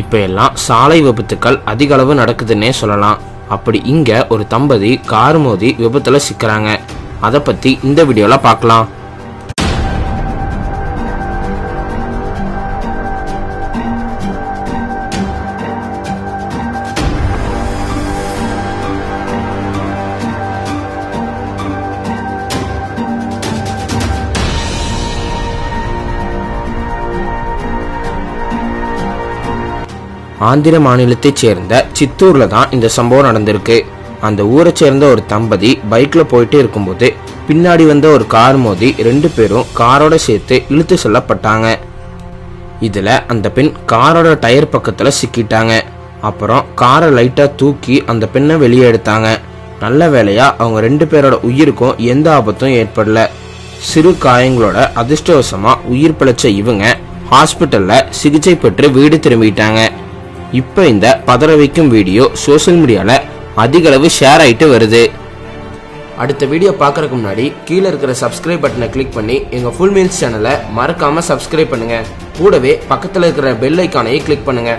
இப்போ எல்லாம் சாலை விபத்துக்கள் அதிக அளவு நடக்குதுன்னே சொல்லலாம். அப்படி இங்க ஒரு தம்பதி கார் மோதி விபத்துல சிக்கிறாங்க. அதை பத்தி இந்த வீடியோல பார்க்கலாம் ஆந்திர மாநிலத்தைச் சேர்ந்த சித்தூர்ல தான் இந்த சம்பவம் நடந்திருக்கு. அந்த ஊரை சேர்ந்த ஒரு தம்பதி பைக்ல போயிட்டு இருக்கும்போது பின்னாடி வந்த ஒரு கார் மோதி ரெண்டு பேரும் காரோட சேர்த்து இழுத்து செல்லப்பட்டாங்க. இதுல அந்த பெண் காரோட டயர் பக்கத்துல சிக்கிட்டாங்க. அப்புறம் காரை லைட்டா தூக்கி அந்த பெண்ணை வெளியே எடுத்தாங்க. நல்ல வேலையா அவங்க ரெண்டு பேரோட உயிருக்கும் எந்த ஆபத்தும் ஏற்படல. சிறு காயங்களோட அதிர்ஷ்டவசமா உயிர் பிழைச்ச இவங்க ஹாஸ்பிட்டல்ல சிகிச்சை பெற்று வீடு திரும்பிட்டாங்க. இப்ப இந்த பதற வைக்கும் வீடியோ சோஷியல் மீடியால அதிக அளவு ஷேர் ஆயிட்டு வருது. அடுத்த வீடியோ பார்க்கறதுக்கு முன்னாடி கீழே இருக்கிற சப்ஸ்கிரைப் பட்டனை கிளிக் பண்ணி எங்க ஃபுல் மீல்ஸ் சேனலை மறக்காம சப்ஸ்கிரைப் பண்ணுங்க. கூடவே பக்கத்துல இருக்கிற பெல் ஐக்கானையும் கிளிக் பண்ணுங்க.